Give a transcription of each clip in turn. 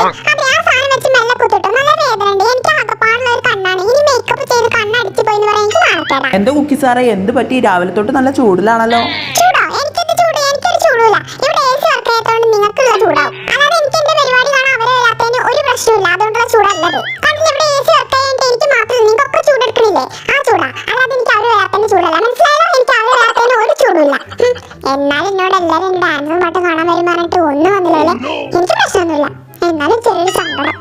മൂക്കിൽ അതെ ആ സാധനം വെച്ച് മെല്ലെ കുത്തിട്ടു നല്ല എനിക്ക് ആകപ്പാടുള്ള ഒരു കണ്ണാണ്. ഇനി മേക്കപ്പ് ചെയ്ത് കണ്ണടിച്ചു പോയി എന്ന് പറയാൻ എനിക്ക് നാണക്കേടാ എന്റെ കുക്കി സാറേ എന്ത് പറ്റി? രാവിലെ തൊട്ട് നല്ല ചൂടിലാണല്ലോ. ചൂടോ? എനിക്കെന്ത് ചൂട് എനിക്കൊരു ചൂടുമില്ല. ഇവിടെ എ സി വർക്ക് ചെയ്യാത്തതുകൊണ്ട് നിങ്ങൾക്കുള്ള ചൂടാവും. അല്ലാതെ എനിക്ക് എന്റെ പരിപാടി കാണാൻ അവരെ വരാത്തതിന് ഒരു പ്രശ്നമില്ല അതുകൊണ്ടുള്ള ചൂടല്ലത് കണ്ടില്ല ഇവിടെ എ സി വർക്ക് ചെയ്യാൻ എനിക്ക് മാത്രം നിങ്ങൾക്കൊക്കെ ചൂടെടുക്കണില്ലേ? ആ ചൂടാ. അല്ലാതെ എനിക്ക് അവരെ വരാത്തതിന് ചൂടല്ല. മനസ്സിലായോ? എനിക്ക് അവരെ വരാത്തതിന് ഒരു എന്നാൽ എന്നാലും എന്നോട് എല്ലാവരും ഡാൻസും പാട്ടും കാണാൻ വരും പറഞ്ഞിട്ട് ഒന്നും വന്നില്ലല്ലേ എനിക്ക് പ്രശ്നമൊന്നുമില്ല. എന്നാലും ചെറിയൊരു സങ്കടം.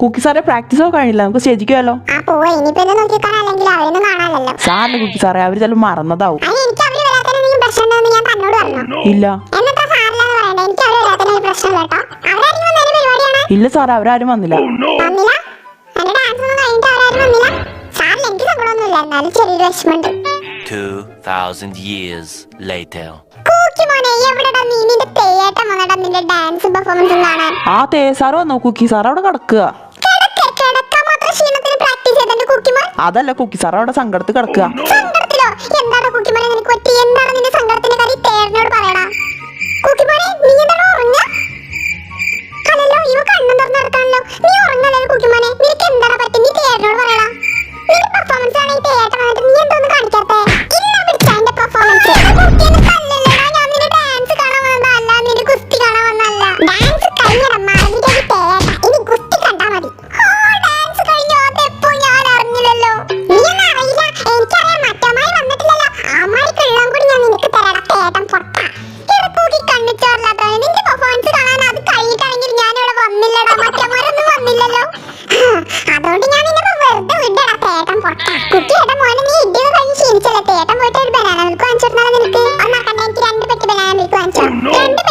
കുക്കി സാറെ പ്രാക്ടീസ് കഴിഞ്ഞില്ല. നമുക്ക് അവരൊന്നും കാണാനല്ലോ സാറിന് കുക്കി സാറേ അവർ ചിലപ്പോൾ മറന്നതാവും. എനിക്ക് അവർ വരാത്തതിന് പ്രശ്നമുണ്ടെന്ന് ഞാൻ തന്നോട് പറഞ്ഞു ഇല്ല. അവർ ഇല്ല സാറേ അവരാരും വന്നില്ല. വന്നില്ല? എന്റെ ഡാൻസ് ഒന്നും അവരാരും വന്നില്ല? സാറിന് എനിക്ക് സങ്കടമൊന്നുമില്ല എന്നാലും ചെറിയൊരു വിഷമമുണ്ട്. 2,000 years later. നിന്റെ ഡാൻസ് പെർഫോമൻസ് കാണാൻ. ആ വന്നോ കുക്കി സാർ അവിടെ കിടക്കുക. അതല്ല കുക്കി സാർ അവിടെ സങ്കടത്ത് കിടക്കുക. no!